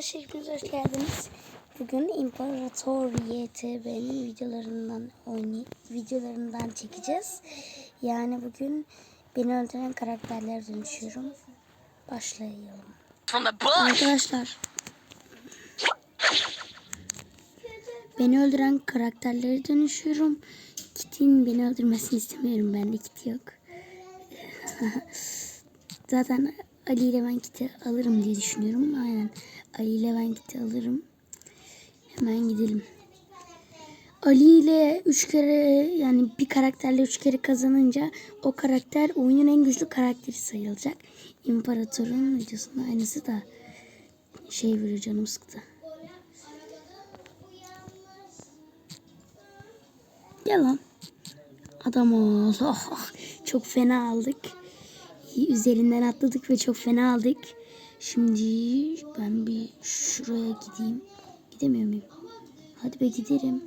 arkadaşlar hepiniz hoş geldiniz. Bugün İmparator YTB'nin videolarından oynay videolarından çekeceğiz. Yani bugün beni öldüren karakterlere dönüşüyorum. Başlayalım. Arkadaşlar Beni öldüren karakterlere dönüşüyorum. Kit'in beni öldürmesini istemiyorum. Bende Kit yok. Zaten Ali ile ben Kit'i alırım diye düşünüyorum. Aynen. Ali ile ben Kit'i alırım. Hemen gidelim. Ali ile üç kere yani bir karakterle üç kere kazanınca o karakter oyunun en güçlü karakteri sayılacak. İmparatorun videosunda aynısı da şey veriyor canım sıktı. Gel lan. Adam ol. Oh, çok fena aldık. Üzerinden atladık ve çok fena aldık. Şimdi ben bir şuraya gideyim. Gidemiyor muyum? Hadi be giderim.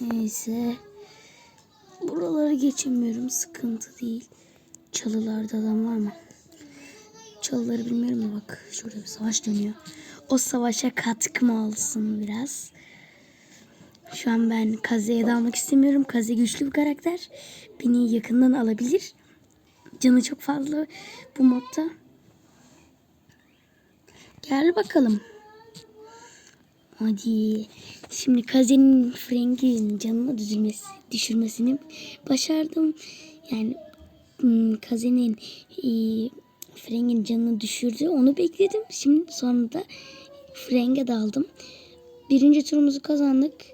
Neyse. Buraları geçemiyorum. Sıkıntı değil. Çalılarda adam var mı? Çalıları bilmiyorum da bak. Şurada bir savaş dönüyor. O savaşa katkım olsun biraz. Şu an ben Kaze'ye dalmak istemiyorum. Kaze güçlü bir karakter. Beni yakından alabilir. Canı çok fazla bu modda. Gel bakalım. Hadi. Şimdi Kaze'nin Frank'in canını düzülmesi, düşürmesini başardım. Yani hmm, Kaze'nin e, Frank'in canını düşürdü. Onu bekledim. Şimdi sonra da Frank'e daldım. Birinci turumuzu kazandık.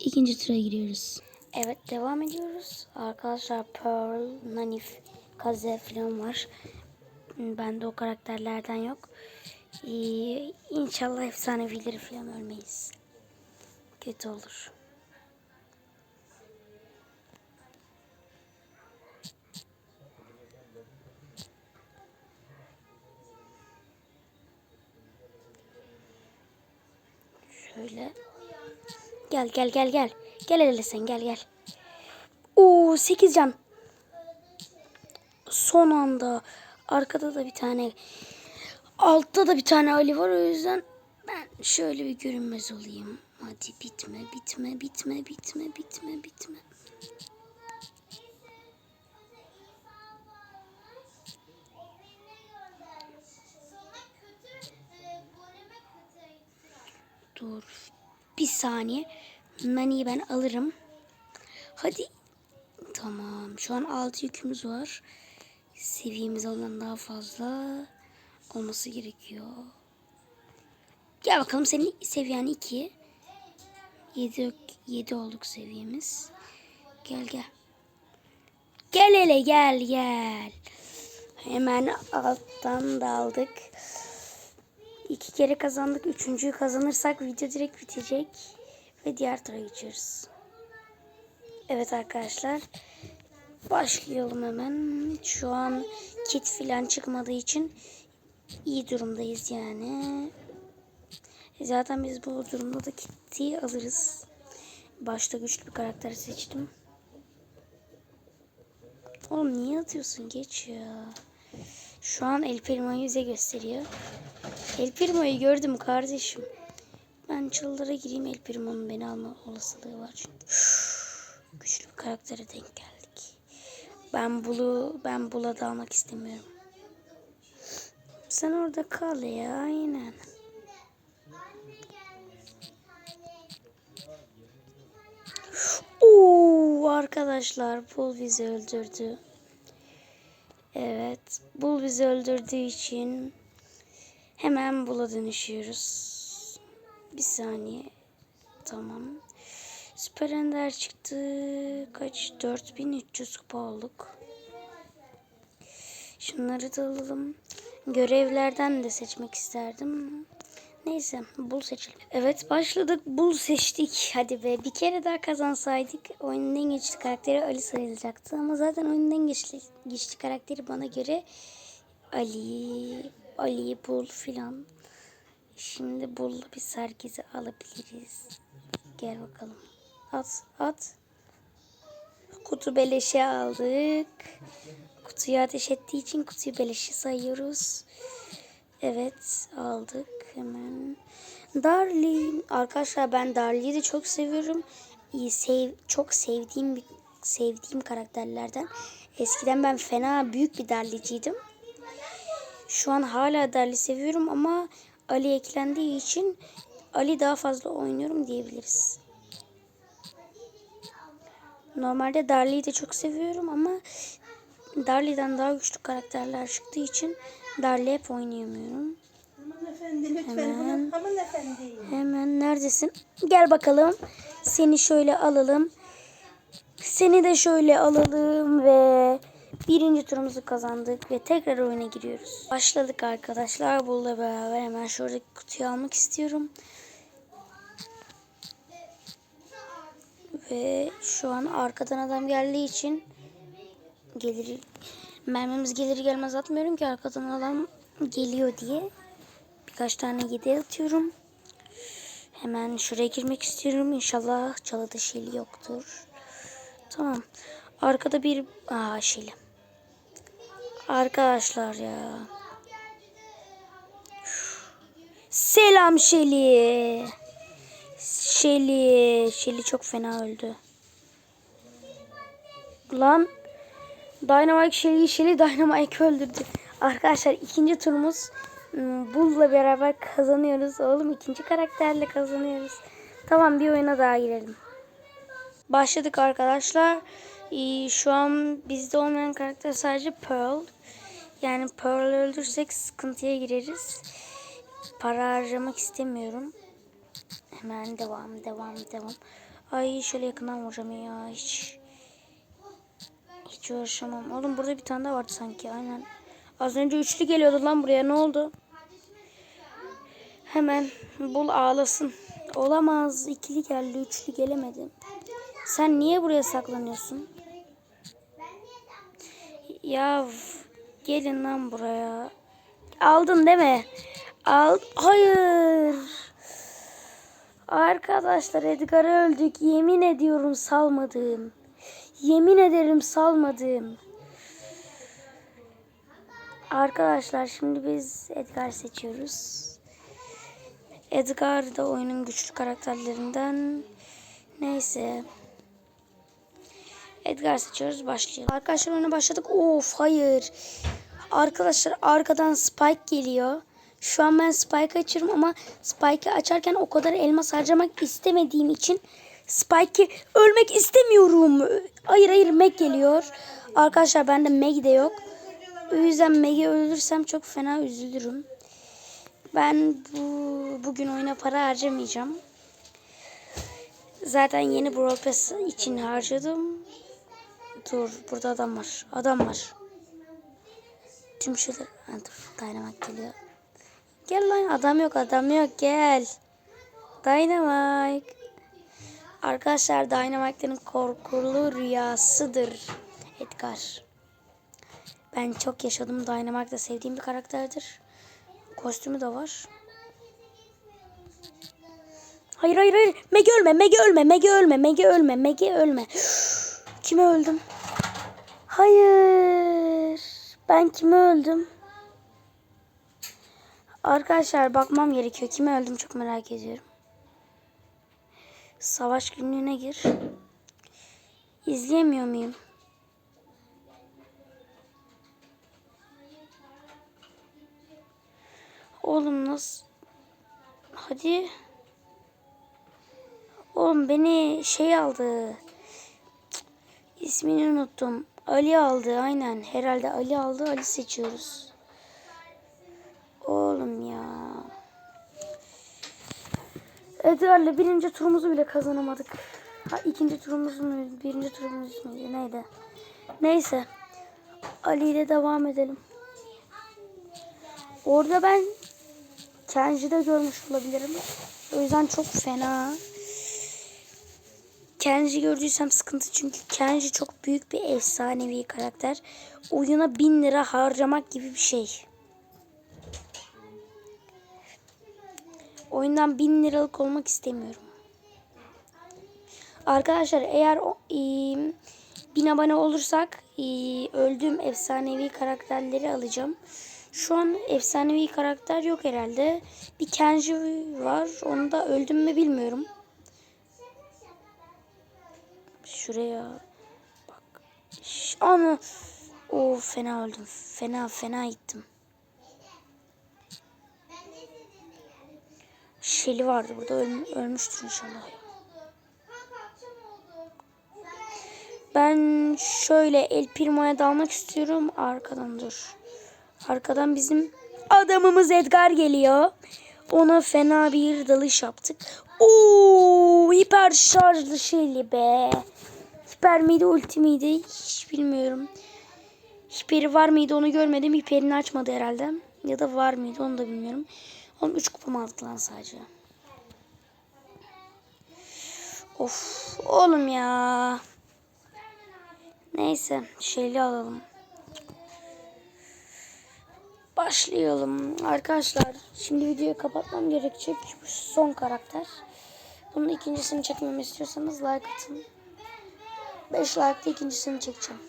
İkinci tura giriyoruz. Evet devam ediyoruz. Arkadaşlar Pearl, Nanif, Kaze falan var. Bende o karakterlerden yok. Ee, inşallah efsanevileri falan ölmeyiz. Kötü olur. Şöyle. Gel gel gel gel. Gel hele sen gel gel. Oo 8 can. Son anda. Arkada da bir tane. Altta da bir tane Ali var o yüzden ben şöyle bir görünmez olayım. Hadi bitme bitme bitme bitme bitme bitme. Dur. Bir saniye. Nani'yi ben alırım. Hadi. Tamam. Şu an 6 yükümüz var. Seviyemiz olan daha fazla olması gerekiyor. Gel bakalım senin seviyen 2. 7, 7 olduk seviyemiz. Gel gel. Gel hele gel gel. Hemen alttan daldık. İki kere kazandık. Üçüncüyü kazanırsak video direkt bitecek. Ve diğer tura. Evet arkadaşlar. Başlayalım hemen. Şu an kit filan çıkmadığı için iyi durumdayız yani. Zaten biz bu durumda da kiti alırız. Başta güçlü bir karakter seçtim. Oğlum niye atıyorsun? Geç ya. Şu an El Primo'yu bize gösteriyor. El Primo'yu gördüm kardeşim. Ben çalılara gireyim El Primo'nun beni alma olasılığı var çünkü. Güçlü bir karaktere denk geldik. Ben Bulu ben Bula da almak istemiyorum. Sen orada kal ya aynen. Oo arkadaşlar Bul bizi öldürdü. Evet. Bul bizi öldürdüğü için hemen Bul'a dönüşüyoruz. Bir saniye. Tamam. Süper Ender çıktı. Kaç? 4300 kupa olduk. Şunları da alalım. Görevlerden de seçmek isterdim. Neyse bul seçelim. Evet başladık. Bul seçtik. Hadi be bir kere daha kazansaydık oyunun en güçlü karakteri Ali sayılacaktı. Ama zaten oyunun en güçlü, karakteri bana göre Ali, Ali Bul filan. Şimdi Bul'la biz herkesi alabiliriz. Gel bakalım. At at. Kutu beleşe aldık. kutuyu ateş ettiği için kutuyu beleşe sayıyoruz. Evet aldık hemen. Darlin. Arkadaşlar ben Darlin'i de çok seviyorum. İyi sev çok sevdiğim bir sevdiğim karakterlerden. Eskiden ben fena büyük bir Darliciydim. Şu an hala Darli seviyorum ama Ali eklendiği için Ali daha fazla oynuyorum diyebiliriz. Normalde Darli'yi de çok seviyorum ama Darli'den daha güçlü karakterler çıktığı için Darli hep oynayamıyorum. Aman efendi lütfen. Hemen. Aman efendi. Hemen neredesin? Gel bakalım. Seni şöyle alalım. Seni de şöyle alalım ve birinci turumuzu kazandık ve tekrar oyuna giriyoruz. Başladık arkadaşlar. Bulla beraber hemen şuradaki kutuyu almak istiyorum. Ve şu an arkadan adam geldiği için gelir mermimiz gelir gelmez atmıyorum ki arkadan adam geliyor diye. Birkaç tane yedi atıyorum. Hemen şuraya girmek istiyorum. İnşallah çalıda şeli yoktur. Tamam. Arkada bir... Aa şeli. Arkadaşlar ya. Selam Şeli. Şeli. Şeli çok fena öldü. Lan. Dynamite Şeli'yi Şeli Dynamite öldürdü. Arkadaşlar ikinci turumuz hmm, Bull'la beraber kazanıyoruz. Oğlum ikinci karakterle kazanıyoruz. Tamam bir oyuna daha girelim. Başladık arkadaşlar. Şu an bizde olmayan karakter sadece Pearl. Yani Pearl öldürsek sıkıntıya gireriz. Para harcamak istemiyorum. Hemen devam devam devam. Ay şöyle yakından vuracağım ya hiç. Hiç uğraşamam. Oğlum burada bir tane daha vardı sanki aynen. Az önce üçlü geliyordu lan buraya ne oldu? Hemen bul ağlasın. Olamaz. ikili geldi üçlü gelemedi. Sen niye buraya saklanıyorsun? Ya gelin lan buraya. Aldın değil mi? Al. Hayır. Arkadaşlar Edgar'ı öldük. Yemin ediyorum salmadım. Yemin ederim salmadım. Arkadaşlar şimdi biz Edgar seçiyoruz. Edgar da oyunun güçlü karakterlerinden. Neyse. Edgar seçiyoruz başlayalım. Arkadaşlar oyuna başladık. Of hayır. Arkadaşlar arkadan Spike geliyor. Şu an ben Spike açıyorum ama Spike'ı açarken o kadar elmas harcamak istemediğim için Spike'ı ölmek istemiyorum. Hayır hayır Meg geliyor. Arkadaşlar bende Meg de yok. O yüzden Meg'i öldürsem çok fena üzülürüm. Ben bu bugün oyuna para harcamayacağım. Zaten yeni Brawl Pass için harcadım. Dur burada adam var. Adam var. Tüm şeyler... Dur Dynamite geliyor. Gel lan adam yok adam yok gel. Dynamite. Arkadaşlar Dynamite'ın korkulu rüyasıdır Edgar. Ben çok yaşadım. Dynamite de sevdiğim bir karakterdir. Kostümü de var. Hayır hayır hayır. Megi ölme, Megi ölme, Megi ölme, Megi ölme, Megi ölme. Kime öldüm? Hayır. Ben kime öldüm? Arkadaşlar bakmam gerekiyor. Kime öldüm çok merak ediyorum. Savaş günlüğüne gir. İzleyemiyor muyum? Oğlum nasıl? Hadi. Oğlum beni şey aldı. Cık, İsmini unuttum. Ali aldı aynen. Herhalde Ali aldı. Ali seçiyoruz. Oğlum ya. Edgar'la birinci turumuzu bile kazanamadık. Ha ikinci turumuz mu? Birinci turumuz muydu? Neydi? Neyse. Ali ile devam edelim. Orada ben Kenji'de görmüş olabilirim. O yüzden çok fena. Kenji gördüysem sıkıntı çünkü Kenji çok büyük bir efsanevi karakter. Oyuna bin lira harcamak gibi bir şey. Oyundan bin liralık olmak istemiyorum. Arkadaşlar eğer o, e, bin abone olursak e, öldüğüm efsanevi karakterleri alacağım. Şu an efsanevi karakter yok herhalde. Bir Kenji var. Onu da öldüm mü bilmiyorum. Şuraya bak. Şş, Ana. O fena öldüm. Fena fena gittim. Şeli vardı burada. Öl- ölmüştür inşallah. Ben şöyle El Primo'ya dalmak istiyorum. Arkadan dur. Arkadan bizim adamımız Edgar geliyor. Ona fena bir dalış yaptık. Oo, hiper şarjlı şeyli be. Hiper miydi ulti miydi hiç bilmiyorum. Hiperi var mıydı onu görmedim. Hiperini açmadı herhalde. Ya da var mıydı onu da bilmiyorum. Oğlum 3 kupam aldık lan sadece. Of oğlum ya. Neyse şeyli alalım. Başlayalım arkadaşlar. Şimdi videoyu kapatmam gerekecek. Bu son karakter. Bunun ikincisini çekmemi istiyorsanız like atın. 5 like'da ikincisini çekeceğim.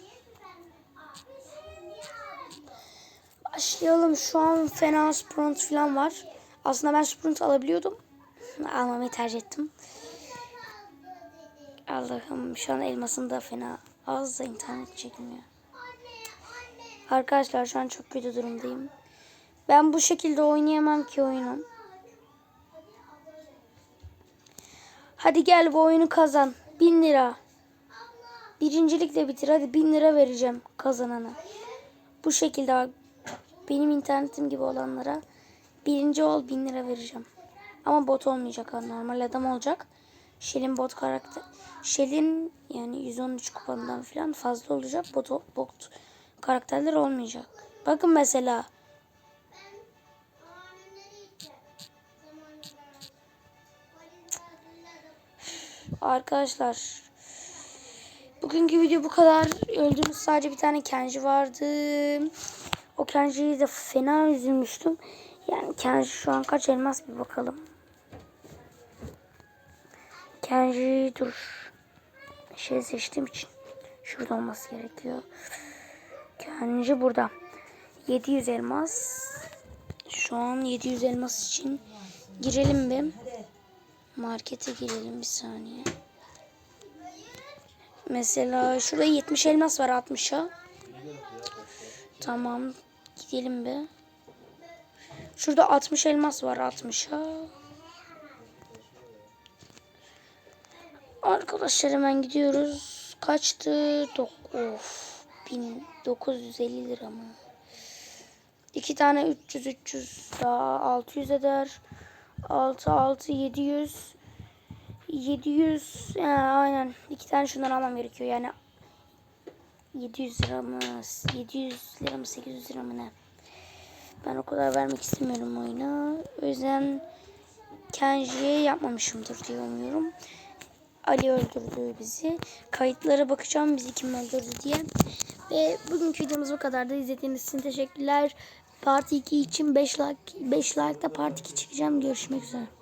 Başlayalım. Şu an fena sprint falan var. Aslında ben sprint alabiliyordum. Almamayı tercih ettim. Allah'ım şu an elmasım da fena. Az da internet çekmiyor. Arkadaşlar şu an çok kötü durumdayım. Ben bu şekilde oynayamam ki oyunu. Hadi gel bu oyunu kazan. Bin lira. Birincilikle bitir. Hadi bin lira vereceğim kazanana. Bu şekilde bak. Benim internetim gibi olanlara birinci ol bin lira vereceğim. Ama bot olmayacak. Normal adam olacak. Shell'in bot karakter. Shell'in yani 113 kupandan falan fazla olacak. Bot, bot karakterler olmayacak. Bakın mesela. Arkadaşlar. Bugünkü video bu kadar. Öldüğümüz sadece bir tane Kenji vardı. O Kenji'yi de fena üzülmüştüm. Yani Kenji şu an kaç elmas bir bakalım. Kenji dur. Şey seçtiğim için. Şurada olması gerekiyor. Kenji burada. 700 elmas. Şu an 700 elmas için girelim bir. Markete girelim bir saniye. Mesela şurada 70 elmas var 60'a. Tamam. Gidelim bir. Şurada 60 elmas var 60'a. Arkadaşlar hemen gidiyoruz. Kaçtı? Dok of. 1950 lira mı? İki tane 300 300 daha 600 eder. 6 6 700 700 yani aynen. İki tane şundan almam gerekiyor. Yani 700 lira mı 700 lira mı 800 lira mı ne? Ben o kadar vermek istemiyorum oyuna. O yüzden Kenji'ye yapmamışımdır diye umuyorum. Ali öldürdü bizi. Kayıtlara bakacağım bizi kim öldürdü diye. Ve bugünkü videomuz bu kadardı. İzlediğiniz için teşekkürler. Part 2 için 5 like 5 like'da Part 2 çekeceğim görüşmek üzere